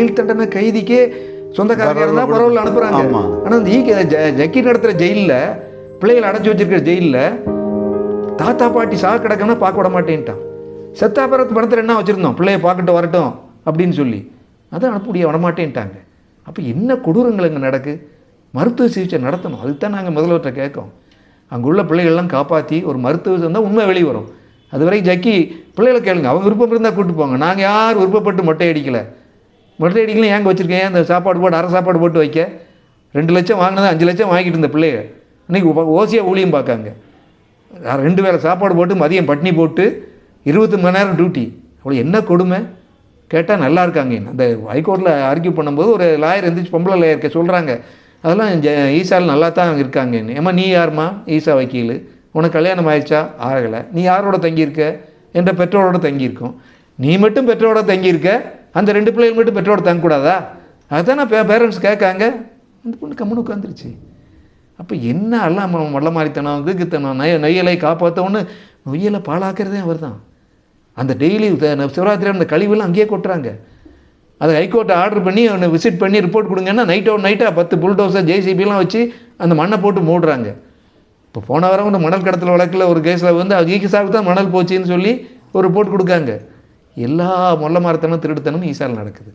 ஆயுள் தண்டனை கைதிக்கே சொந்தக்காரங்க இருந்தால் பரவாயில்ல அனுப்புகிறாங்க. ஆனால் இந்த ஈ ஜக்கி நடத்துகிற ஜெயிலில் பிள்ளைகளை அடைச்சி வச்சிருக்கிற ஜெயிலில் தாத்தா பாட்டி சா கிடக்குன்னா பார்க்க விட மாட்டேன்ட்டான். செத்தாபரத்து படத்தில் என்ன வச்சுருந்தோம்? பிள்ளைய பார்க்கட்டும் வரட்டும் அப்படின்னு சொல்லி. அதை அனுப்ப விட மாட்டேன்ட்டாங்க அப்போ என்ன கொடூரங்கள் இங்கே நடக்கு? மருத்துவ சிகிச்சை நடத்தணும். அதுக்கு தான் நாங்கள் முதல்வர்கிட்ட கேட்கோம். அங்கே உள்ள பிள்ளைகள்லாம் காப்பாற்றி ஒரு மருத்துவ இருந்தால் உண்மை வெளியே வரும். அது வரைக்கும் ஜக்கி பிள்ளைகளை கேளுங்க. அவங்க விருப்பம் இருந்தால் கூப்பிட்டு போங்க. நாங்கள் யார் விருப்பப்பட்டு மொட்டை அடிக்கலை? மொட்டை அடிக்கலாம் ஏங்க வச்சுருக்கேன்? அந்த சாப்பாடு போட்டு அரை சாப்பாடு போட்டு வைக்க? ரெண்டு லட்சம் வாங்கினது? அஞ்சு லட்சம் வாங்கிட்டு இருந்த பிள்ளைய. இன்றைக்கி ஓசியாக ஊழியம் பார்க்காங்க. ரெண்டு வேளை சாப்பாடு போட்டு மதியம் பட்னி போட்டு இருபத்தி மணி நேரம் டியூட்டி அவ்வளோ என்ன கொடுமை? கேட்டால் நல்லா இருக்காங்க. அந்த ஹைகோர்ட்டில் ஆர்கியூ பண்ணும்போது ஒரு லாயர் எழுந்திரிச்சு பொம்பளை லாயர் சொல்கிறாங்க அதெல்லாம் ஜ ஈசாவில் நல்லா தான் இருக்காங்க. ஏம்மா நீ யாரும்மா ஈசா வக்கீல். உனக்கு கல்யாணம் ஆயிடுச்சா? ஆகலை. நீ யாரோட தங்கியிருக்க? என்ற பெற்றோரோட தங்கியிருக்கோம். நீ மட்டும் பெற்றோரோட தங்கியிருக்க? அந்த ரெண்டு பிள்ளைகள் மட்டும் பெற்றோட தங்கக்கூடாதா? அதுதான் நான் பேரண்ட்ஸ் கேட்காங்க. அந்த பொண்ணு கம்முன்னு உட்காந்துருச்சு அப்போ என்ன எல்லாம் வள்ள மாறித்தனம் நய நொய்யலை காப்பாற்றவொன்னு நொய்யலை பாழாக்கிறதே அவர் தான் அந்த டெய்லி சிவராத்திரி அந்த கழிவுலாம் அங்கேயே கொட்டுறாங்க. அதை ஹைகோர்ட்டை ஆர்டர் பண்ணி அவனை விசிட் பண்ணி ரிப்போர்ட் கொடுங்கன்னா நைட் அவுட் நைட்டாக பத்து புல்டோஸாக ஜேசிபிலாம் வச்சு அந்த மண்ணை போட்டு மூடுறாங்க. இப்போ போன வாரம் இந்த மணல் கடத்தல் வழக்கில் ஒரு கேஸில் வந்து ஈசாவுக்கு தான் மணல் போச்சுன்னு சொல்லி ஒரு ரிப்போர்ட் கொடுக்காங்க. எல்லா மொல்ல மரத்தனும் திருடுத்தனும் ஈசாவில் நடக்குது.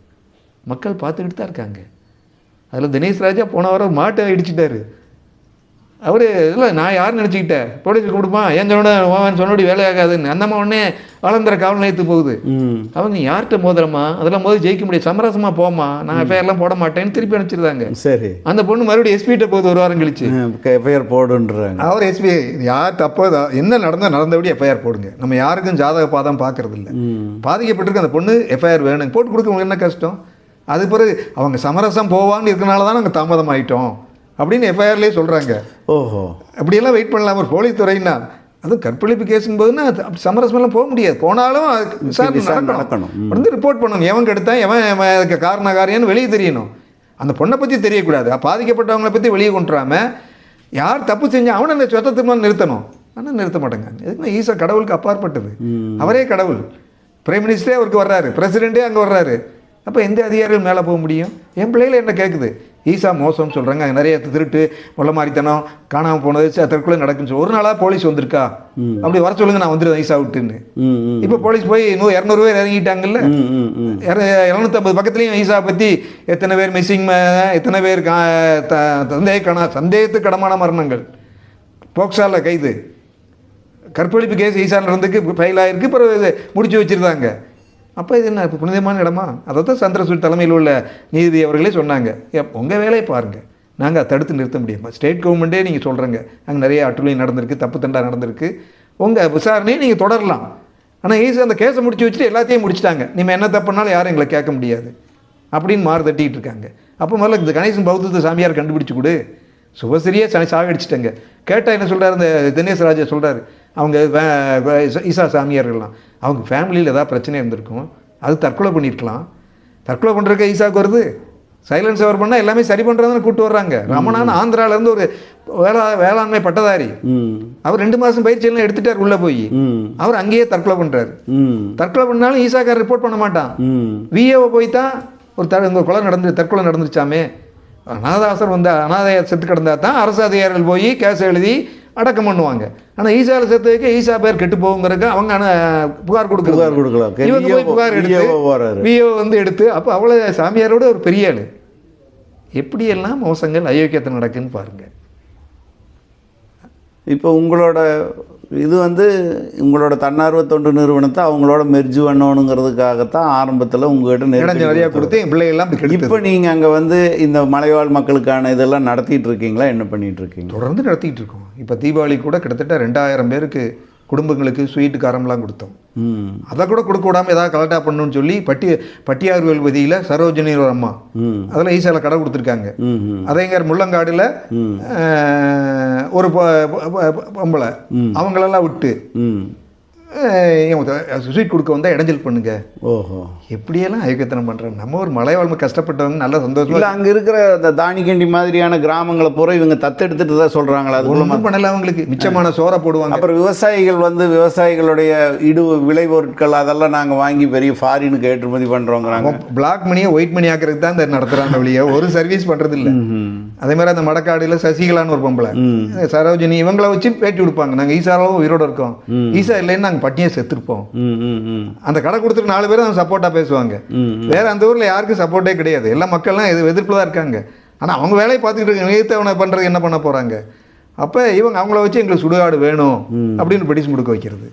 மக்கள் பார்த்துக்கிட்டு தான் இருக்காங்க. அதில் தினேஷ் ராஜா போன வாரம் மாட்டை இடிச்சிட்டாரு. அவர் இல்லை நான் யார் நினச்சிக்கிட்டேன் போலீஸ் கொடுப்பா ஏன் சொன்ன ஓவன் சொன்னபடி வேலையாகாதுன்னு அந்த அம்மா உடனே வளர்ந்துற காவல் நிலையத்து போகுது. அவங்க யார்கிட்ட மோதுறமா அதெல்லாம் மோதி ஜெயிக்க முடியாது. சமரசமாக போமா நான் எஃப்ஐஆர்லாம் போட மாட்டேன்னு திருப்பி அனுப்பிச்சிருந்தாங்க. சரி. அந்த பொண்ணு மறுபடியும் எஸ்பிகிட்ட போகுது ஒரு வாரம் கழிச்சு. எஃப்ஐஆர் போடுன்றாங்க. அவர் எஸ்பி யார் தப்போ என்ன நடந்தா நடந்தபடி எஃப்ஐஆர் போடுங்க. நம்ம யாருக்கும் ஜாதக பாதம் பார்க்கறது இல்லை பாதிக்கப்பட்டிருக்க அந்த பொண்ணு எஃப்ஐஆர் வேணும். போட்டு கொடுக்க என்ன கஷ்டம்? அது பிறகு அவங்க சமரசம் போவான்னு இருக்கனால தான் நாங்கள் தாமதம் ஆயிட்டோம் அப்படின்னு எஃப்ஐஆர்லேயே சொல்கிறாங்க ஓஹோ. அப்படியெல்லாம் வெயிட் பண்ணலாம். ஒரு போலீஸ் துறைன்னா அதுவும் கற்பழிப்பு கேஸும் போதுன்னா அப்படி சமரசமெல்லாம் போக முடியாது. போனாலும் விசாரணை நடக்கணும். வந்து ரிப்போர்ட் பண்ணணும். எவன் கெடுத்தான்? எவன் அதுக்கு காரண காரியம்னு வெளியே தெரியணும். அந்த பொண்ணை பற்றி தெரியக்கூடாது. பாதிக்கப்பட்டவங்கள பற்றி வெளியே கொண்டுறாம யார் தப்பு செஞ்சா அவனை இந்த சொத்தத்துக்கு நிறுத்தணும். ஆனால் நிறுத்த மாட்டேங்க. எதுக்குன்னா ஈசா கடவுளுக்கு அப்பாற்பட்டது. அவரே கடவுள். பிரைம் மினிஸ்டரே அவருக்கு வர்றாரு. பிரசிடெண்ட்டே அங்கே வர்றாரு. அப்போ எந்த அதிகாரிகள் மேலே போக முடியும்? என் பிள்ளைகள் என்ன கேட்குது ஈசா மோசம்னு சொல்கிறாங்க நிறைய திருட்டு முள்ள மாதிரித்தனம் காணாமல் போனது தற்கொலை நடக்குன்னு சொல்லி. ஒரு நாளாக போலீஸ் வந்திருக்கா? அப்படி வர சொல்லுங்க நான் வந்துடுவேன் ஈசா விட்டுன்னு. இப்போ போலீஸ் போய் நூ இரநூறு பேர் இறங்கிட்டாங்கல்ல? இரநூத்தம்பது பக்கத்துலேயும் ஈசா பற்றி எத்தனை பேர் மிஸ்ஸிங் எத்தனை பேர் சந்தேக கண சந்தேகத்துக்கு கடமான மரணங்கள். போக்சால கைது. கற்பழிப்பு கேஸ் ஈசான் இருந்துக்கு ஃபைல் ஆயிருக்கு பிறகு முடிச்சு வச்சுருந்தாங்க. அப்போ இது என்ன இப்போ புனிதமான இடமா? அதை தான் சந்திரசூட் தலைமையில் உள்ள நீதி அவர்களே சொன்னாங்க. உங்கள் வேலையை பாருங்கள் நாங்கள் அதை தடுத்து நிறுத்த முடியுமா. ஸ்டேட் கவர்மெண்ட்டே நீங்கள் சொல்கிறேங்க அங்கே நிறைய அட்டுழி நடந்திருக்கு தப்பு தண்டா நடந்திருக்கு. உங்கள் விசாரணையை நீங்கள் தொடரலாம். ஆனால் ஈஸி அந்த கேஸை முடிச்சு வச்சுட்டு எல்லாத்தையும் முடிச்சிட்டாங்க. நீங்கள் என்ன தப்புனாலும் யாரும் எங்களை கேட்க முடியாது. அப்படின்னு மாறு தட்டிகிட்டு இருக்காங்க. அப்போ முதல்ல இந்த கணேசன் பௌத்தத்தை சாமியார் கண்டுபிடிச்சு கொடு. சுபசிரியே சனி சாகடிச்சிட்டாங்க. கேட்டால் என்ன சொல்கிறார் இந்த தினேஷ் ராஜா சொல்கிறாரு அவங்க ஈசா சாமியார்கள்லாம். அவங்க ஃபேமிலியில் ஏதாவது பிரச்சனை இருந்திருக்கும் அது தற்கொலை பண்ணியிருக்கலாம் தற்கொலை பண்ணுறதுக்கு ஈசாவுக்கு வருது. சைலன்ஸ் அவர் பண்ணால் எல்லாமே சரி பண்ணுறதுன்னு கூப்பிட்டு வர்றாங்க. ரமணான் ஆந்திராவிலேருந்து ஒரு வேளா வேளாண்மை பட்டதாரி. அவர் ரெண்டு மாதம் பயிற்சியெல்லாம் எடுத்துட்டார் உள்ளே போய். அவர் அங்கேயே தற்கொலை பண்ணுறாரு தற்கொலை பண்ணாலும் ஈசாக்கார் ரிப்போர்ட் பண்ண மாட்டான். விஏஓ போய் தான் ஒரு த இந்த கொலை நடந்து தற்கொலை நடந்துருச்சாமே. அனாதாசர் வந்து அனாதைய செத்து கிடந்தா தான் அரசு அதிகாரிகள் போய் கேஸ் எழுதி அடக்கம் பண்ணுவாங்க ஆனால் ஈசாவில் செத்துக்கு ஈசா பேர் கெட்டு போகுங்கிறதுக்கு அவங்க ஆனா புகார் கொடுக்குறது புகார் கொடுக்கலாம். இவங்க போய் புகார் எடுத்து. விஓ வந்து எடுத்து அப்போ அவ்வளோ சாமியாரோட ஒரு பெரிய ஆளு எப்படியெல்லாம் மோசங்கள் அயோக்கியத்தை நடக்குன்னு பாருங்க இப்போ உங்களோட இது வந்து உங்களோட தன்னார்வ தொண்டு நிறுவனத்தை அவங்களோட மெர்ஜ் பண்ணணுங்கிறதுக்காகத்தான் ஆரம்பத்தில் நெருக்கடி நிறையா. கொடுத்து என் பிள்ளைகள்லாம் இப்போ நீங்கள் அங்கே வந்து இந்த மலைவாழ் மக்களுக்கான இதெல்லாம் நடத்திட்டு இருக்கீங்களா? என்ன பண்ணிட்டு இருக்கீங்க? தொடர்ந்து நடத்திட்டு இருக்கோம். இப்போ தீபாவளி கூட கிட்டத்தட்ட ரெண்டாயிரம் பேருக்கு குடும்பங்களுக்கு ஸ்வீட்டு காரம்லாம் கொடுத்தோம். ம். அதை கூட கொடுக்க விடாம ஏதாவது கலெக்டாக பண்ணணும்னு சொல்லி பட்டி பட்டியார்வேல் பதியில் சரோஜினி ஒரு அம்மா. அதில் ஈசால கடை கொடுத்துருக்காங்க. ம் ம். அதேங்க முள்ளங்காடில் ஒரு பொம்பளை. அவங்களெல்லாம் விட்டு ம். ஸ்வீட் கொடுக்க வந்தால் இடைஞ்சல் பண்ணுங்க. ஓஹோ. எப்படியெல்லாம் அயோக்கியத்தனம் பண்ணுறாங்க நம்ம ஒரு மலைவாழ்மை கஷ்டப்பட்டவங்க நல்லா சந்தோஷமா இல்ல அங்க இருக்கிற அந்த தானிக்கண்டி மாதிரியான கிராமங்களை பூரா இவங்க தத்தெடுத்துட்டு தான் சொல்றாங்களா அதுக்குள்ள ஒன்றும் பண்ணல அவங்களுக்கு. மிச்சமான சோறை போடுவாங்க. அப்புறம் விவசாயிகள் வந்து விவசாயிகளுடைய இடு விளைபொருட்கள் அதெல்லாம் நாங்க வாங்கி பெரிய ஃபாரினுக்கு ஏற்றுமதி பண்றோங்கிறாங்க. பிளாக் மணியை ஒயிட் மணி ஆக்குறதுக்கு தான் இந்த நடத்துறாங்க வெளியே. ஒரு சர்வீஸ் பண்றது இல்ல அதே மாதிரி அந்த மடக்காடியில் சசிகலான்னு ஒரு பொம்பளை. சரோஜினி இவங்கள வச்சு பேட்டி கொடுப்பாங்க. நாங்க ஈசாவும் உயிரோட இருக்கோம். ஈசா இல்லைன்னு நாங்க பட்டினியை செத்துருப்போம். அந்த கடை கொடுத்துட்டு நாலு பேரும் அவங்க சப்போர்ட்டா பேசுவாங்க வேற அந்த ஊர்ல யாருக்கும் சப்போர்ட்டே கிடையாது. எல்லா மக்கள்லாம் எது எதிர்ப்பு தான் இருக்காங்க. ஆனா அவங்க வேலையை பார்த்துக்கிட்டு இருக்காங்க நீத்தவனை பண்றது என்ன பண்ண போறாங்க? அப்ப இவங்க அவங்கள வச்சு எங்களுக்கு சுடுகாடு வேணும் அப்படின்னு பெடிஷன் கொடுக்க வைக்கிறது.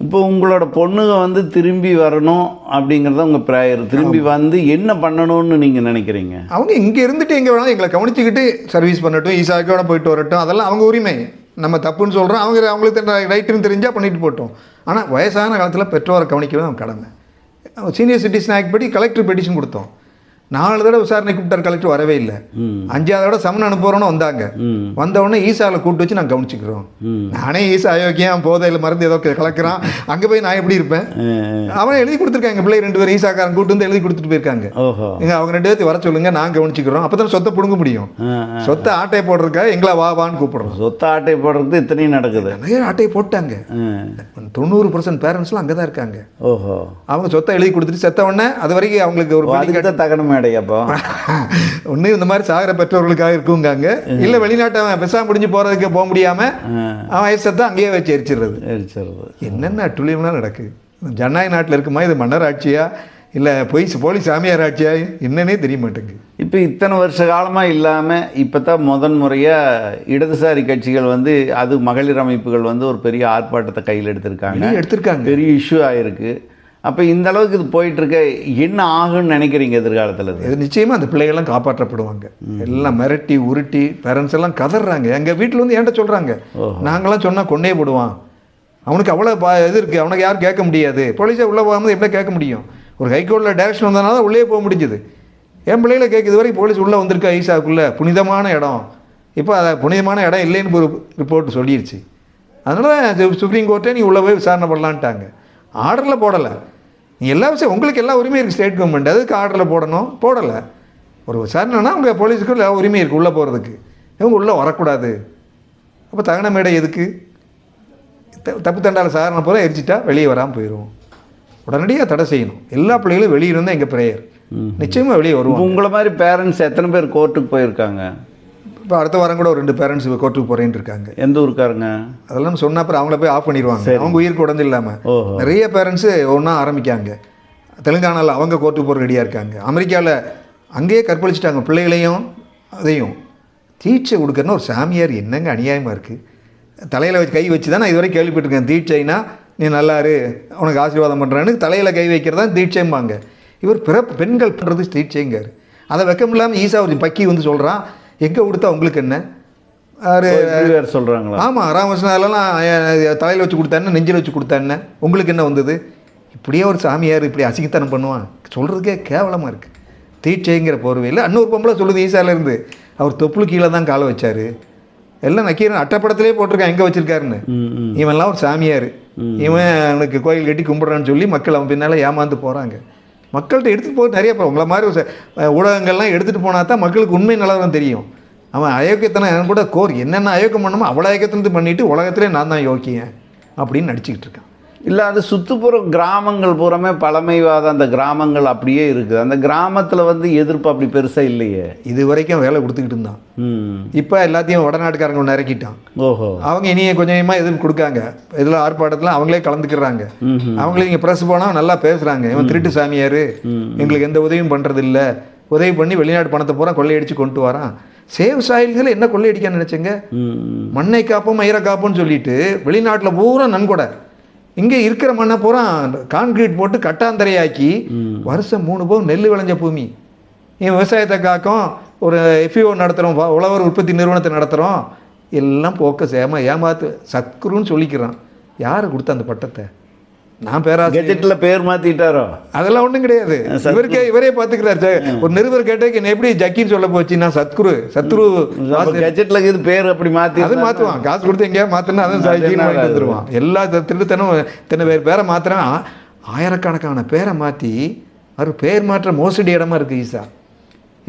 இப்போ உங்களோட பொண்ணுங்க வந்து திரும்பி வரணும் அப்படிங்கிறத உங்க ப்ரேயர் திரும்பி வந்து என்ன பண்ணணும்னு நீங்க நினைக்கிறீங்க? அவங்க இங்க இருந்துட்டு எங்க வேணாலும் எங்களை கவனிச்சுக்கிட்டு சர்வீஸ் பண்ணட்டும் ஈசாக்கோட போயிட்டு வரட்டும் அதெல்லாம் அவங்க உரிமை. நம்ம தப்புன்னு சொல்றோம் அவங்க அவங்களுக்கு ரைட்டுன்னு தெரிஞ்சா பண்ணிட்டு போட்டோம். ஆனா வயசான காலத்துல பெற்றோரை கவனிக்கிறது அவங்க கடமை. சீனியர் சிட்டிசன் ஆக்ட் படி கலெக்டர் பெட்டிஷன் கொடுத்தோம். நாலு தடவை விசாரணை கூப்பிட்டார் கலெக்டர் வரவே இல்லை. அஞ்சாவது தடவை சமன் அனுப்புறோன்னு வந்தாங்க. வந்த உடனே ஈசாவில் கூப்பிட்டு வச்சு நாங்கள் கவனிச்சுக்கிறோம். நானே ஈசா அயோக்கியம் போதையில் மருந்து ஏதோ கலக்கிறான். அங்கே போய் நான் எப்படி இருப்பேன்? அவன் எழுதி கொடுத்துருக்காங்க பிள்ளை ரெண்டு பேரும். ஈசாக்காரன் கூட்டு வந்து எழுதி கொடுத்துட்டு போயிருக்காங்க. ஓஹோ. எங்க அவங்க ரெண்டு பேர்த்து வர சொல்லுங்க நான் கவனிச்சுக்கிறோம். அப்போ தான் சொத்தை பிடுங்க முடியும். சொத்தை ஆட்டை போடுறதுக்கா எங்களை வா வான்னு கூப்பிடுறோம். சொத்த ஆட்டை போடுறது இத்தனையும் நடக்குது. நிறைய ஆட்டையை போட்டாங்க. தொண்ணூறு பர்சன்ட் பேரண்ட்ஸ்லாம் அங்கே தான் இருக்காங்க. ஓஹோ. அவங்க சொத்தை எழுதி கொடுத்துட்டு செத்த உடனே அது வரைக்கும் அவங்களுக்கு ஒரு ஓ, அதுக்கு தான் தகன மேடை அப்போ ஒன்று இந்த மாதிரி சாகர பெற்றோர்களுக்காக இருக்குங்காங்க. இல்லை வெளிநாட்டை அவன் பெருசாக முடிஞ்சு போகிறதுக்கு போக முடியாம அவன் வயசத்தை அங்கேயே வச்சு எரிச்சிடுறது. எரிச்சிடுறது. என்னென்ன அட்டுழியம்லாம் நடக்குது? ஜனநாயக நாட்டில் இருக்குமா? இது மன்னர் ஆட்சியா? இல்லை போய் போலீஸ் சாமியார் ஆட்சியா? என்னன்னே தெரிய மாட்டேங்குது. இப்போ இத்தனை வருஷ காலமாக இல்லாமல் இப்போ தான் முதன் முறையாக இடதுசாரி கட்சிகள் வந்து அது மகளிர் அமைப்புகள் வந்து ஒரு பெரிய ஆர்ப்பாட்டத்தை கையில் எடுத்திருக்காங்க. எடுத்திருக்காங்க. பெரிய இஷ்யூ ஆயிருக்கு. அப்போ இந்த அளவுக்கு இது போயிட்டு இருக்க என்ன ஆகும்னு நினைக்கிறீங்க எதிர்காலத்தில் இது இது நிச்சயமா அந்த பிள்ளைகள்லாம் காப்பாற்றப்படுவாங்க. எல்லாம் மிரட்டி உருட்டி பேரண்ட்ஸ் எல்லாம் கதறாங்க எங்க வீட்டில் வந்து என்கிட்ட சொல்றாங்க? நாங்களாம் சொன்னா கொண்டே போடுவான். அவனுக்கு அவ்வளோ பா இது இருக்கு. அவனுக்கு யாரும் கேட்க முடியாது. போலீஸே உள்ளே போகாமல் எப்படி கேட்க முடியும்? ஒரு ஹைகோர்ட்டில் டேரக்ஷன் வந்தனால தான் உள்ளே போக முடிஞ்சுது. என் பிள்ளைகளை கேட்குது வரைக்கும் போலீஸ் உள்ளே வந்திருக்கா ஈசாக்குள்ளே புனிதமான இடம். இப்போ அதை புனிதமான இடம் இல்லைன்னு ஒரு ரிப்போர்ட் சொல்லிருச்சு. அதனால சுப்ரீம் கோர்ட்டே நீ உள்ளே போய் விசாரணை பண்ணலான்ட்டாங்க. ஆர்டரில் போடலை. எல்லா விஷயம் உங்களுக்கு எல்லா உரிமையும் இருக்குது ஸ்டேட் கவர்மெண்ட் அதுக்கு ஆர்டரில் போடணும்? போடலை. ஒரு விசாரணைனா உங்கள் போலீஸுக்கு எல்லா உரிமை இருக்குது உள்ளே போகிறதுக்கு இவங்க உள்ளே வரக்கூடாது. அப்போ தகன மேடை எதுக்கு? த- தப்பு தண்டால சாரணை போல எரிச்சிட்டா வெளியே வராமல் போயிடும் உடனடியாக தடை செய்யணும். எல்லா பிள்ளைகளும் வெளியே இருந்தால் எங்கள் ப்ரேயர் நிச்சயமாக வெளியே வருவோம் உங்களை மாதிரி பேரண்ட்ஸ் எத்தனை பேர் கோர்ட்டுக்கு போயிருக்காங்க? இப்போ அடுத்த வாரம் கூட ஒரு ரெண்டு பேரண்ட்ஸ் கோர்ட்டுக்கு போகிறேன்னு இருக்காங்க. எந்த ஊருக்காருங்க? அதெல்லாம் சொன்னா அப்புறம் அவங்கள போய் ஆஃப் பண்ணிடுவாங்க. அவங்க உயிருக்கு உடஞ்சு இல்லாமல் நிறைய பேரண்ட்ஸு ஒன்றா ஆரம்பிக்காங்க. தெலுங்கானாவில் அவங்க கோர்ட்டுக்கு போகிற ரெடியாக இருக்காங்க. அமெரிக்காவில் அங்கேயே கற்பழிச்சிட்டாங்க. பிள்ளைகளையும் அதையும். தீட்சை கொடுக்கறன்னு ஒரு சாமியார் என்னங்க அநியாயமாக இருக்குது தலையில் வச்சு கை வச்சு தான் நான் இதுவரை கேள்விப்பட்டிருக்கேன். தீட்சைனா நீ நல்லாரு உனக்கு ஆசீர்வாதம் பண்ணுறேன்னு தலையில் கை வைக்கிறது தான் தீட்சைம்பாங்க. இவர் பிற பெண்கள் பண்ணுறது தீட்சைங்கார் அதை வெக்கம் இல்லாமல் ஈசா ஒரு பக்கி வந்து சொல்கிறான் எங்கே கொடுத்தா உங்களுக்கு என்ன? சொல்கிறாங்களா ஆமாம் ராமகிருஷ்ணாலெல்லாம் தலையில் வச்சு கொடுத்தானே நெஞ்சில் வச்சு கொடுத்தானே உங்களுக்கு என்ன வந்தது? இப்படியே ஒரு சாமியார் இப்படி அசிங்கத்தனம் பண்ணுவான். சொல்கிறதுக்கே கேவலமாக இருக்குது தீட்சைங்கிற போர்வையில். இன்னொரு பொம்பளை சொல்லுது ஈசால இருந்து அவர் தொப்புளு கீழே தான் காலை வச்சாரு. எல்லாம் நக்கீரன் அட்டப்படத்திலே போட்டிருக்கான் எங்கே வச்சிருக்காருன்னு. இவன்லாம் ஒரு சாமியார். இவன் அவனுக்கு கோயில் கட்டி கும்பிட்றான்னு சொல்லி மக்கள் அவன் பின்னால் ஏமாந்து போகிறாங்க மக்கள்கிட்ட எடுத்துகிட்டு போக நிறைய இப்போ உங்களை மாதிரி ஊடகங்கள்லாம் எடுத்துகிட்டு போனால் தான் மக்களுக்கு உண்மை நிலவரம் தெரியும். அவன் அயோக்கியத்தனம் கூட கோர் என்னென்ன அயோக்கியம் பண்ணணுமோ அவ்வளோ அயோக்கியத்தனத்து பண்ணிவிட்டு உலகத்திலே நான் தான் யோக்கியன் அப்படின்னு நடிச்சுக்கிட்டு இருக்கான். இல்லை அது சுற்றுப்புற கிராமங்கள் பூராமே பழமைவாத அந்த கிராமங்கள் அப்படியே இருக்குது. அந்த கிராமத்தில் வந்து எதிர்ப்பு அப்படி பெருசாக இல்லையே. இது வரைக்கும் வேலை கொடுத்துக்கிட்டு இருந்தான். இப்போ எல்லாத்தையும் வடநாட்டுக்காரங்க ஒன்று இறக்கிட்டான். ஓஹோ. அவங்க இனிய கொஞ்சம் கொஞ்சமாக எதிர்ப்பு கொடுக்காங்க. இதில் ஆர்ப்பாட்டத்தில் அவங்களே கலந்துக்கிறாங்க. அவங்களே இங்கே ப்ரெஸ் போனால் நல்லா பேசுகிறாங்க இவன் திருட்டு சாமியார். எங்களுக்கு எந்த உதவியும் பண்ணுறது இல்ல உதவி பண்ணி வெளிநாட்டு பணத்தை பூரா கொள்ளையடிச்சு கொண்டு வரான். சேவ் சாயில்களை என்ன கொள்ளையடிக்கான்னு நினச்சேங்க. மண்ணை காப்போம் மயிரை காப்போம்னு சொல்லிட்டு வெளிநாட்டில் பூரா நன்கொடை. இங்கே இருக்கிற மண்ணை பூரா கான்கிரீட் போட்டு கட்டாந்தரையாக்கி வருஷம் மூணு போகம் நெல் விளைஞ்ச பூமி. இவன் விவசாயத்தை காக்கும் ஒரு எஃப்இஓ நடத்துகிறோம் உழவர் உற்பத்தி நிறுவனத்தை நடத்துகிறோம் எல்லாம் போக்க சேம ஏமாத்து சத்குருன்னு சொல்லிக்கிறான். யார் கொடுத்த அந்த பட்டத்தை? நான் பேராசிரியர். கெஜெட்டில் பேர் மாற்றிட்டாரோ அதெல்லாம் ஒன்றும் கிடையாது. இவருக்கே இவரே பார்த்துக்கிறார் சார் ஒரு நிருபர் கேட்டதுக்கு என்ன எப்படி ஜக்கின்னு சொல்ல போச்சு நான் சத்குரு சத்குரு கெஜெட்டில் இது பேர் அப்படி மாற்றி அது மாற்றுவான் காசு கொடுத்து எங்கேயா மாற்றினா அதான் சாய்ச்சின்னு வாங்கிட்டு வந்துருவான். எல்லா த- திருட்டுத்தனம் இத்தனை பேர் பேரை மாத்துறான். ஆயிரக்கணக்கான பேரை மாற்றி அவர் பேர் மாற்ற மோசடி இடமா இருக்குது ஈசா.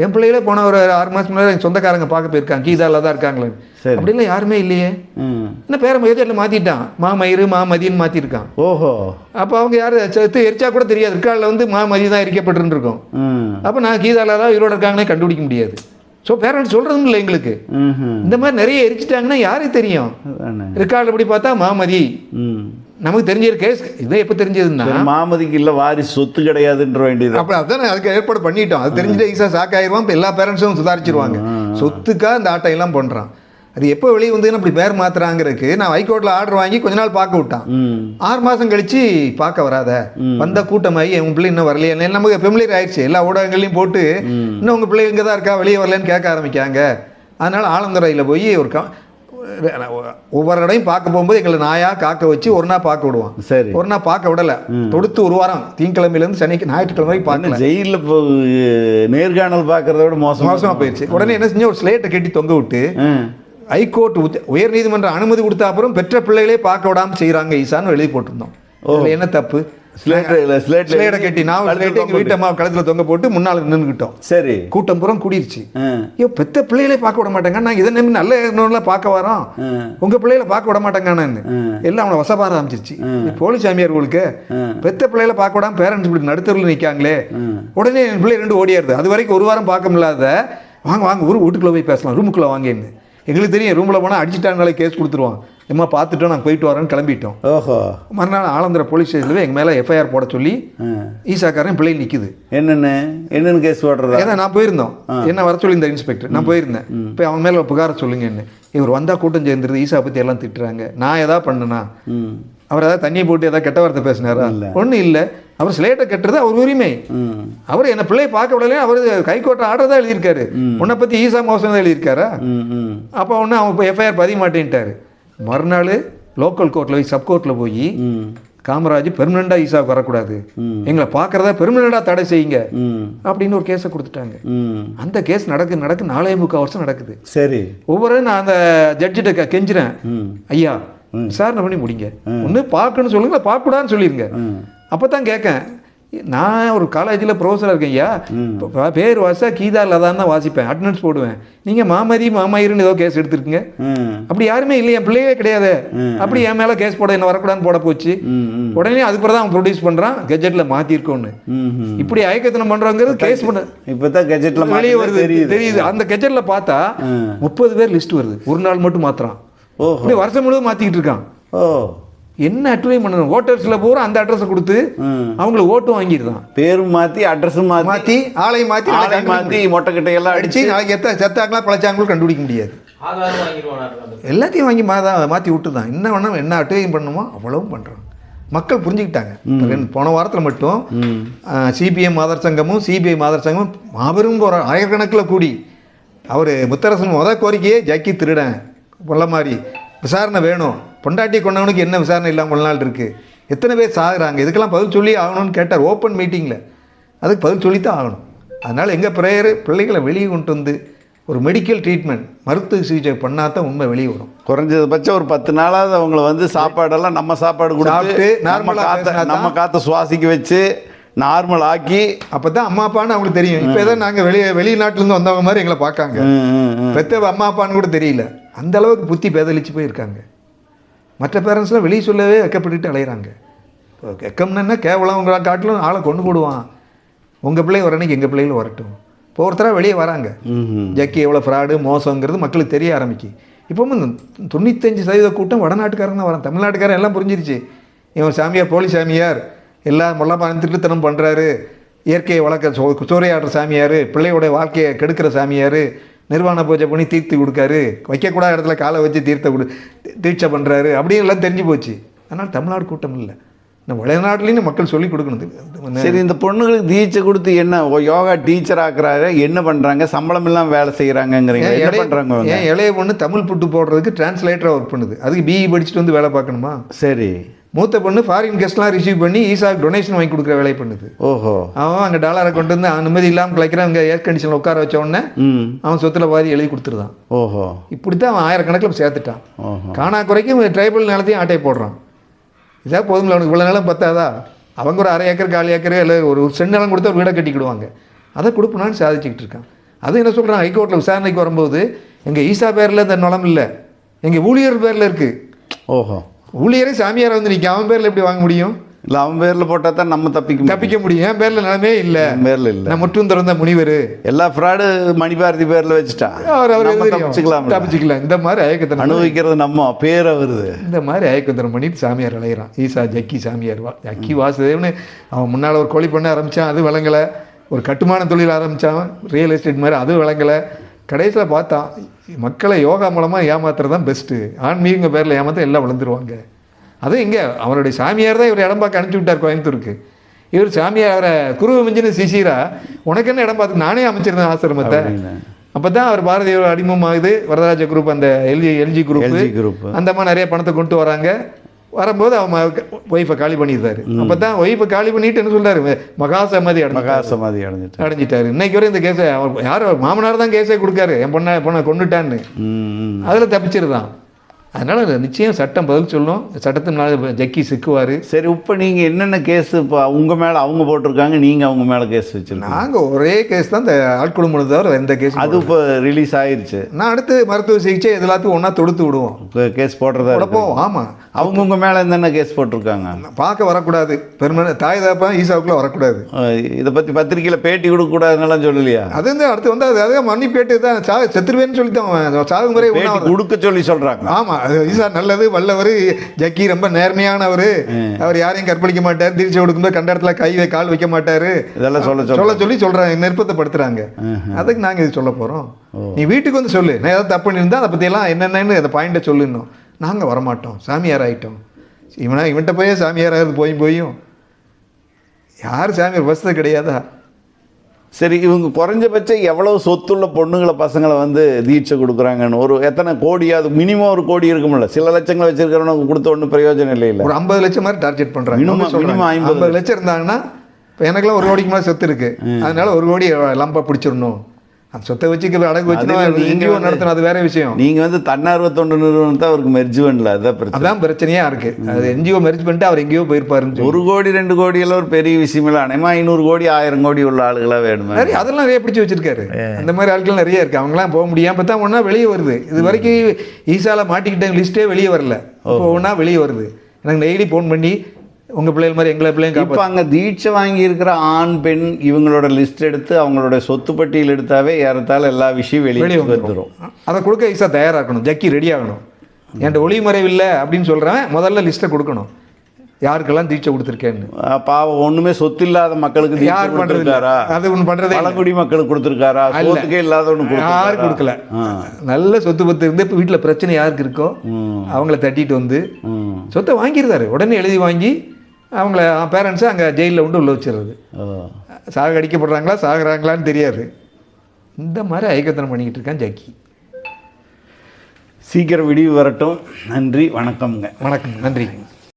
என் பிள்ளைகளே போன ஒரு ஆறு மாதம் முன்னாடி என் சொந்தக்காரங்க பார்க்க போயிருக்காங்க. கீதாவில் தான் இருக்காங்களே. அப்படிலாம் யாருமே இல்லையே. என்ன பேரை எதிரில் மாற்றிட்டான் மாமயிறு மாமதின்னு மாற்றிருக்கான் ஓஹோ. அப்போ அவங்க யார்? செத்து எரிச்சா கூட தெரியாது. இருக்காளில் வந்து மாமதி தான் எரிக்கப்பட்டிருந்துருக்கோம். அப்போ நான் கீதாவில் தான் உயிரோட இருக்காங்கன்னே கண்டுபிடிக்க முடியாது. ஸோ பேரண்ட்ஸ் சொல்கிறதும் இல்லை எங்களுக்கு. இந்த மாதிரி நிறைய எரிச்சிட்டாங்கன்னா யாருக்கு தெரியும்? அதானே. ரெக்கார்டு எப்படி பார்த்தா மாமதி நமக்கு தெரிஞ்ச கேஸ் இதே எப்போ தெரிஞ்சதுன்னா மாமதிக்கு இல்லை வாரிசு சொத்து கிடையாதுன்ற வேண்டியது அப்போ அதான் அதுக்கு ஏற்பாடு பண்ணிட்டோம். அது தெரிஞ்சுட்டு ஈஸா ஷாக் ஆயிடுவான் இப்போ எல்லா பேரண்ட்ஸும் சுதாரிச்சிருவாங்க. சொத்துக்கா இந்த ஆட்டம் எல்லாம் பண்ணுறான் அது எப்போ வெளியே வந்ததுன்னு அப்படி பேர் மாத்துறாங்கிறதுக்கு நான் ஹைகோர்ட்டில் ஆர்டர் வாங்கி கொஞ்ச நாள் பார்க்க விட்டான். ஆறு மாதம் கழிச்சு பார்க்க வராத. வந்த கூட்டமாகி உன் பிள்ளை இன்னும் வரலையே. நமக்கு ஃபெமிலியர் ஆயிடுச்சு எல்லா ஊடகங்களையும் போட்டு இன்னும் உங்கள் பிள்ளை இங்கே தான் இருக்கா? வெளியே வரலன்னு கேட்க ஆரம்பிக்காங்க அதனால ஆலந்துறையில் போய் ஒரு ஒவ்வொரு இடையும் பார்க்க போகும்போது எங்களை நாயா காக்க வச்சு ஒரு நாள் பார்க்க விடுவான். சரி. ஒரு நாள் பார்க்க விடல. தொடுத்து ஒரு வாரம் திங்கக்கிழமையிலேருந்து சனிக்கு ஞாயிற்றுக்கிழமை பார்க்கல. ஜெயிலில் நேர்காணல் பார்க்கறத விட மோசம் மோசமா போயிடுச்சு. உடனே என்ன செஞ்சு ஒரு ஸ்லேட்டை கட்டி தொங்க விட்டு ஹைகோர்ட் உயர் நீதிமன்ற அனுமதி கொடுத்த அப்புறம் பெற்ற பிள்ளைகளே பார்க்க விடாம செய்றாங்க ஈசான்னு எழுதி போட்டிருந்தோம். என்ன தப்பு? ஸ்லேட்டை கட்டி நான் வீட்டு அம்மா கழுத்துல தொங்க போட்டு முன்னால் நின்றுக்கிட்டோம் சரி. கூட்டம் புறம் கூடிருச்சு ஐயோ பெத்த பிள்ளைகளே பார்க்க விட மாட்டாங்க. நாங்கள் இதை நம்பி நல்ல இன்னொன்னுல பார்க்க வரோம். ஆ. உங்க பிள்ளைகளை பார்க்க விட மாட்டாங்கன்னு எல்லாம் அவனை வசப்பார ஆரம்பிச்சிருச்சு. போலீஸ் சாமியார்களுக்கு பெத்த பிள்ளைகளை பார்க்க விடாம பேரண்ட்ஸ் இப்படி நடுத்தரில் நிற்காங்களே உடனே என் பிள்ளை ரெண்டு ஓடியாருது. அது வரைக்கும் ஒரு வாரம் பார்க்க முடியாத. வாங்க வாங்க ஊர் வீட்டுக்குள்ள போய் பேசலாம். ரூமுக்குள்ள வாங்கன்னு. எங்களுக்கு தெரியும் ரூமில் போனால் அடிச்சிட்டாங்கனாலே கேஸ் கொடுத்துருவான். எம்மா பார்த்துட்டோம் நாங்கள் போயிட்டு வரோன்னு கிளம்பிட்டோம். ஓஹோ. மறுநாள் ஆலந்தர போலீஸ் ஸ்டேஷனில் எங்கள் மேலே எஃப்ஐஆர் போட சொல்லி. ஈசாக்காரன் பிள்ளை நிற்குது என்னென்னு? என்னென்னு கேஸ் போடுறதா ஏன்னா நான் போயிருந்தோம். என்ன வர சொல்லி இந்த இன்ஸ்பெக்டர் நான் போயிருந்தேன். இப்போ அவன் மேலே புகார சொல்லுங்கன்னு. இவர் வந்தால் கூட்டம் சேர்ந்துருது ஈசா பற்றி எல்லாம் திட்டுறாங்க. நான் எதாவது பண்ணனா? அவர் ஏதாவது தண்ணியை போட்டு ஏதாவது கெட்ட வார்த்தை பேசினாரா? ஒன்றும் இல்லை. அவர் ஸ்லேட்டை கட்டுறது அவர் உரிமை. அவர் என்ன பிள்ளையை பார்க்க விடலையே? அவர் கைகோட்டை ஆர்டர் தான் எழுதியிருக்காரு. உன்னை பற்றி ஈசா மோசம் தான் எழுதியிருக்காரா? அப்போ ஒன்று அவன் எஃப்ஐஆர் பதிய மாட்டேன்ட்டாரு. மறுநாள் லோக்கல் கோர்ட்டில் போய் சப் கோர்ட்டில் போய் காமராஜ் பெர்மனண்டாக ஈசாவுக்கு வரக்கூடாது. எங்களை பார்க்குறதா பெர்மனண்டாக தடை செய்யுங்க. அப்படின்னு ஒரு கேஸை கொடுத்துட்டாங்க. அந்த கேஸ் நடக்கு நடக்கு நாலே முக்கால் வருஷம் நடக்குது. சரி. ஒவ்வொரு நான் அந்த ஜட்ஜிட்ட கெஞ்சுறேன். ஐயா விசாரணை பண்ணி முடிங்க. ஒன்று பார்க்கணும்னு சொல்லுங்க பார்க்கக்கூடாதுன்னு சொல்லிடுங்க அப்போ தான் கேட்கேன். நான் ஒரு காலேஜில் ப்ரொஃபஸராக இருக்கேன் ஐயா. பேர் வாசா கீதா லதான் தான் வாசிப்பேன். அட்டண்டன்ஸ் போடுவேன். நீங்கள் மாமதி மாமாயிருன்னு ஏதோ கேஸ் எடுத்துருக்கீங்க. அப்படி யாருமே இல்லை என் பிள்ளையே கிடையாது. அப்படி என் மேலே கேஸ் போட என்ன வரக்கூடாதுன்னு போட போச்சு. உடனே அதுக்கு தான் அவன் ப்ரொடியூஸ் பண்ணுறான் கெஜெட்டில் மாற்றிருக்கோன்னு இப்படி அயக்கத்தனம் பண்ணுறோங்கிறது கேஸ் பண்ண இப்போ தான் கெஜெட்டில் வெளியே வருது. தெரியுது. அந்த கெஜெட்ல பார்த்தா முப்பது பேர் லிஸ்ட் வருது. ஒரு நாள் மட்டும் மாத்துறான். ஓஹோ. இப்படி வருஷம் முழுவதும் மாத்திக்கிட்டு இருக்கான். ஓ. என்ன அட்வை பண்ணணும்? ஓட்டர்ஸ்ல பூரா அந்த அட்ரஸை கொடுத்து அவங்களுக்கு ஓட்டும் வாங்கிடுதான் பேரும் மாற்றி அட்ரஸும் மாற்றி மாத்தி ஆளையும் மாத்தி ஆளை மாற்றி மொட்டைக்கட்டையெல்லாம் அடிச்சு நாளைக்கு எத்த செத்தாங்களா பழச்சாங்களும் கண்டுபிடிக்க முடியாது. எல்லாத்தையும் வாங்கி மாதா மாற்றி விட்டுதான். என்ன வேணும் என்ன அட்வையும் பண்ணுமோ அவ்வளவும் பண்ணுறான் மக்கள் புரிஞ்சுக்கிட்டாங்க. போன வாரத்தில் மட்டும் சிபிஎம் மாதர் சங்கமும் சிபிஐ மாதர் சங்கமும் மாபெரும் ஆயிரக்கணக்கில் கூடி. அவர் முத்தரசன் முத கோரிக்கையே ஜக்கி திருடன். கொல்ல மாதிரி விசாரணை வேணும். பொண்டாட்டி கொண்டவனுக்கு என்ன விசாரணை இல்லாமல் கொஞ்ச நாள் இருக்குது எத்தனை பேர் சாகுறாங்க? இதுக்கெல்லாம் பதில் சொல்லி ஆகணும்னு கேட்டார் ஓப்பன் மீட்டிங்கில் அதுக்கு பதில் சொல்லித்தான் ஆகணும். அதனால் எங்கள் ப்ரேயரு? பிள்ளைகளை வெளியே கொண்டு வந்து ஒரு மெடிக்கல் ட்ரீட்மெண்ட் மருத்துவ சிகிச்சை பண்ணால் தான் உண்மை வெளியே வரும். குறைஞ்சது பட்சம் ஒரு பத்து நாளாவது அவங்கள வந்து சாப்பாடெல்லாம் நம்ம சாப்பாடு கொடுத்து சாப்பிட்டு நம்ம காத்த சுவாசிக்க வச்சு நார்மல் ஆக்கி அப்போ தான் அம்மா அப்பான்னு அவங்களுக்கு தெரியும். இப்போ ஏதோ நாங்கள் வெளியே வெளிநாட்டிலேருந்து வந்தவங்க மாதிரி எங்களை பார்க்காங்க. பெத்த அம்மா அப்பான்னு கூட தெரியல. அந்த அளவுக்கு புத்தி பேதலிச்சு போயிருக்காங்க. மற்ற பேரண்ட்ஸ்லாம் வெளியே சொல்லவே வெக்கப்பட்டுட்டு அலையிறாங்க. இப்போ வெக்கம்னா கேவலம் உங்களை காட்டிலும் ஆளை கொண்டு போடுவான். உங்கள் பிள்ளை வர அன்னைக்கு எங்கள் பிள்ளைகளும் வரட்டும். இப்போ ஒருத்தராக வெளியே வராங்க. ஜக்கி எவ்வளோ ஃப்ராடு மோசங்கிறது மக்களுக்கு தெரிய ஆரம்பிக்கு. இப்போ தொண்ணூத்தஞ்சு சதவீத கூட்டம் வடநாட்டுக்காரங்க தான் வரான் தமிழ்நாட்டுக்காரன் எல்லாம் புரிஞ்சிருச்சு. இவன் சாமியார் போலி சாமியார். எல்லாம் மொல்லப்பான் திருட்டுத்தனம் பண்ணுறாரு இயற்கையை வளர்க்க சோ சூறையாடுற சாமியார். பிள்ளையோட வாழ்க்கையை கெடுக்கிற சாமியார். நிர்வாண பூஜை பண்ணி தீர்த்து கொடுக்காரு. வைக்கக்கூடாத இடத்துல காலை வச்சு தீர்த்த கொடு தீட்சை பண்ணுறாரு அப்படின்னு எல்லாம் தெரிஞ்சு போச்சு. அதனால் தமிழ்நாடு கூட்டம் இல்லை. இந்த வெளிநாட்டுலேயும் மக்கள் சொல்லி கொடுக்கணும். சரி இந்த பொண்ணுங்களுக்கு தீட்சை கொடுத்து என்ன யோகா டீச்சர் ஆக்குறாரு. என்ன பண்றாங்க? சம்பளம் இல்லாம வேலை செய்யறாங்கங்கிறீங்க. ஏன் என்ன அவங்க? ஏன் இளைய பொண்ணு தமிழ் புட்டு போடுறதுக்கு டிரான்ஸ்லேட்டராக ஒர்க் பண்ணுது. அதுக்கு பிஇ படிச்சுட்டு வந்து வேலை பார்க்கணுமா? சரி. மூத்த பொண்ணு ஃபாரின் கெஸ்ட்லாம் ரிசீவ் பண்ணி ஈசாக்கு டொனேஷன் வாங்கி கொடுக்குற வேலையை பண்ணுது. ஓஹோ. அவன் அங்கே டாலரை கொண்டு வந்து அவன் நிம்மதி இல்லாமல் கிளைக்கிறான் அங்கே ஏர் கண்டிஷனில் உட்கார வச்ச உடனே அவன் சொத்துல பாதி எழுதி கொடுத்துருதான் ஓஹோ. இப்படி தான் அவன் ஆயிரக்கணக்கில் சேர்த்துட்டான். காணா குறைக்கும் ட்ரைபல் நிலத்தையும் ஆட்டை போடுறான். இதாக போதும்ல அவனுக்கு இவ்வளோ நிலம் பத்தாதா? அவங்க ஒரு அரை ஏக்கர் கால் ஏக்கர் இல்லை ஒரு ஒரு சென்னலம் கொடுத்தா ஒரு வீடை கட்டிக்கிடுவாங்க. அதை கொடுப்பனான்னு சாதிச்சுக்கிட்டு இருக்கான். அது என்ன சொல்கிறான் ஹைகோர்ட்டில் விசாரணைக்கு வரும்போது எங்கள் ஈசா பேரில் இந்த நிலம் இல்லை. எங்கள் ஊழியர் பேரில் இருக்குது ஓஹோ. ஊழியரே சாமியார் வந்து நிற்க அவன் பேரில் எப்படி வாங்க முடியும்? இல்லை அவன் பேரில் போட்டால் தான் நம்ம தப்பிக்க. தப்பிக்க முடியும். என் பேரில் நிலமே இல்லை. பேரில் இல்லை. நான் முற்றும் திறந்த முனிவர். எல்லா ஃப்ராடு மணிபாரதி பேரில் வச்சுட்டான். அவர் அவர். தப்பிச்சுக்கலாம் தப்பிச்சுக்கலாம் இந்த மாதிரி அயக்கத்தனம் அனுபவிக்கிறது நம்ம பேர் வருது இந்த மாதிரி அயக்கத்தனம் பண்ணிட்டு சாமியார் அலையிறான். ஈசா ஜக்கி சாமியார் வா ஜக்கி வாசுதேவனு அவன் முன்னால் ஒரு கோழி பண்ண ஆரம்பித்தான் அது விளங்கலை. ஒரு கட்டுமான தொழில் ஆரம்பித்தான் ரியல் எஸ்டேட் மாதிரி அது விளங்கலை. கடைசியில் பார்த்தான் மக்களை யோகா மூலமாக ஏமாத்துறது தான் பெஸ்ட்டு ஆன்மீக பேரில் ஏமாத்த எல்லாம் விழுந்துருவாங்க. அதுவும் இங்கே அவருடைய சாமியார் தான் இவர் இடம் பார்க்க அனுப்பிச்சி விட்டார் கோயம்புத்தூருக்கு. இவர் சாமியார் அவரை குருவ மிஞ்சின சிசிரா உனக்கு என்ன இடம் பார்த்து நானே அமைச்சிருந்தேன் ஆசிரமத்தை. அப்போ தான் அவர் பாரதியோட அடிமமாகுது. வரதராஜ குரூப் அந்த LG LG group LG group. அந்த மாதிரி நிறைய பணத்தை கொண்டு வராங்க. வரும்போது அவன் ஒய்ஃபை காலி பண்ணிடுறாரு. அப்போ தான் ஒய்ஃபை காலி பண்ணிட்டு என்ன சொல்றாரு? மகா சமாதி மகா சமாதி அடைஞ்சிட்டு அடைஞ்சிட்டாரு. இன்னைக்கு வரை இந்த கேஸை அவர் யார் மாமனார் தான் கேஸே கொடுக்காரு. என் பொண்ணை பொண்ணை கொண்டுட்டான்னு. அதில் தப்பிச்சிருதான். அதனால நிச்சயம் சட்டம் பதில் சொல்லும் சட்டத்தினால ஜக்கி சிக்குவார். சரி இப்போ நீங்கள் என்னென்ன கேஸ் இப்போ உங்கள் மேலே அவங்க போட்டிருக்காங்க நீங்கள் அவங்க மேலே கேஸ் வச்சுருக்கீங்க? நாங்கள் ஒரே கேஸ் தான் இந்த ஆட்குழு மனு தவிர எந்த கேஸ் அது இப்போ ரிலீஸ் ஆயிருச்சு. நான் அடுத்து மருத்துவ சிகிச்சை எல்லாத்தையும் ஒன்றா தொடுத்து விடுவோம். கேஸ் போடுறதா. உடப்போம் ஆமாம் அவங்க உங்கள் மேலே என்னென்ன கேஸ் போட்டிருக்காங்க? பார்க்க வரக்கூடாது. பெருமன தாய் தகப்பா ஈசாவுக்குள்ள வரக்கூடாது. இதை பற்றி பத்திரிக்கையில் பேட்டி கொடுக்கக்கூடாதுன்னெல்லாம் சொல்லலையா? அது வந்து அடுத்து வந்து அது அதே மன்னி பேட்டு தான் சா செத்துருவேன்னு சொல்லிட்டு அவன். சாகு முறை பேட்டி கொடுக்க சொல்லி சொல்கிறாங்க ஆமாம் அது ஈசா நல்லது வல்லவர். ஜக்கி ரொம்ப நேர்மையானவர். அவர் யாரையும் கற்பழிக்க மாட்டார். திருச்சி கொடுக்கும்போது கண்ட இடத்துல கை கால் வைக்க மாட்டாரு. இதெல்லாம் சொல்ல சொல்ல சொல்ல சொல்கிறாங்க நிர்பந்தப்படுத்துறாங்க. அதுக்கு நாங்கள் இது சொல்ல போகிறோம் நீ வீட்டுக்கு வந்து சொல்லு. நான் ஏதாவது தப்பு பண்ணியிருந்தா அதை பற்றியெல்லாம் என்னென்னு அந்த பாயிண்ட்டை சொல்லுன்னோம் நாங்கள் வரமாட்டோம். சாமியார் ஆகிட்டோம் இவனா இவன்கிட்ட போய் சாமியார் ஆகுது போய் போயும். யார் சாமியார் வசதி கிடையாதா? சரி இவங்க குறைஞ்சபட்சம் எவ்வளவு சொத்துள்ள பொண்ணுங்களை பசங்களை வந்து தீட்சை கொடுக்குறாங்கன்னு ஒரு எத்தனை கோடி அது மினிமம் ஒரு கோடி இருக்கும்ல. சில லட்சங்களை வச்சிருக்கிறவனுக்கு கொடுத்த ஒன்றும் பிரயோஜனம் இல்லை இல்லை. ஒரு ஐம்பது லட்சம் மாதிரி டார்கெட் பண்ணுறாங்க 50 ஐம்பது லட்சம் இருந்தாங்கன்னா இப்போ எனக்கெல்லாம் ஒரு கோடிக்கு மேலே சொத்து இருக்கு. அதனால ஒரு கோடி லம்பா பிடிச்சிடணும். சொத்தை வச்சுக்க அடகு நீங்க எங்கேயோ வந்து- நடத்தணும் அது வேற விஷயம். நீங்கள் வந்து தன்னார்வ தொண்டு நிறுவனத்தை அவருக்கு மெர்ஜ் பண்ணல அதான் பிரச்சனை. அதான் பிரச்சனையா இருக்கு. அது என்ஜிஓ மெரிஜ் பண்ணிட்டு அவர் எங்கேயோ போயிருப்பாருன்னு சொல்லி. ஒரு கோடி ரெண்டு கோடி எல்லாம் ஒரு பெரிய விஷயம் இல்லை. அனைமா ஐநூறு கோடி ஆயிரம் கோடி உள்ள ஆளுகளா வேணுமே? நிறைய அதெல்லாம் நிறைய பிடிச்சி வச்சிருக்காரு. அந்த மாதிரி ஆட்கள் நிறைய இருக்கு. அவங்களாம் போக முடியாம. தான் ஒன்றா வெளியே வருது. இது வரைக்கும் ஈசால மாட்டிக்கிட்ட லிஸ்ட்டே வெளியே வரல. இப்போ ஒன்றா வெளியே வருது. எனக்கு டெய்லி ஃபோன் பண்ணி உங்க பிள்ளைகள் மாதிரி எங்களை பிள்ளைங்க இப்போ அங்கே தீட்சை வாங்கி இருக்கிற ஆண் பெண் இவங்களோட லிஸ்ட் எடுத்து அவங்களோட சொத்து பட்டியல் எடுத்தாவே ஏறத்தாழ எல்லா விஷயம் வெளியே வந்துடும் அதை கொடுக்க ஈஸா தயாராக்கணும். ஜக்கி ரெடி ஆகணும். என்கிட்ட ஒளிமறைவு இல்லை அப்படின்னு சொல்கிறவன் முதல்ல லிஸ்ட்டை கொடுக்கணும். யாருக்கெல்லாம் தீட்சை கொடுத்துருக்கேன்னு? பாவம் ஒண்ணுமே சொத்து இல்லாத மக்களுக்கு யார். கொடுத்திருக்காரா? அது ஒன்று பண்ணுறதே. பழங்குடி மக்களுக்கு கொடுத்துருக்காரா. சோத்துக்கே இல்லாதவனு யாரும் கொடுக்கல? நல்ல சொத்து பத்து இருந்து இப்போ வீட்டில் பிரச்சனை யாருக்கு இருக்கோ அவங்கள தட்டிட்டு வந்து சொத்தை வாங்கியிருந்தாரு. உடனே எழுதி வாங்கி அவங்கள பேரண்ட்ஸை அங்கே ஜெயிலில் கொண்டு உள்ள வச்சிடுறது. சாக அடிக்கப்படுறாங்களா சாகுறாங்களான்னு தெரியாது. இந்த மாதிரி ஐக்கத்தனம் பண்ணிக்கிட்டு இருக்கான் ஜக்கி. சீக்கிரம் விடிவு வரட்டும். நன்றி வணக்கம்ங்க. வணக்கம் நன்றி.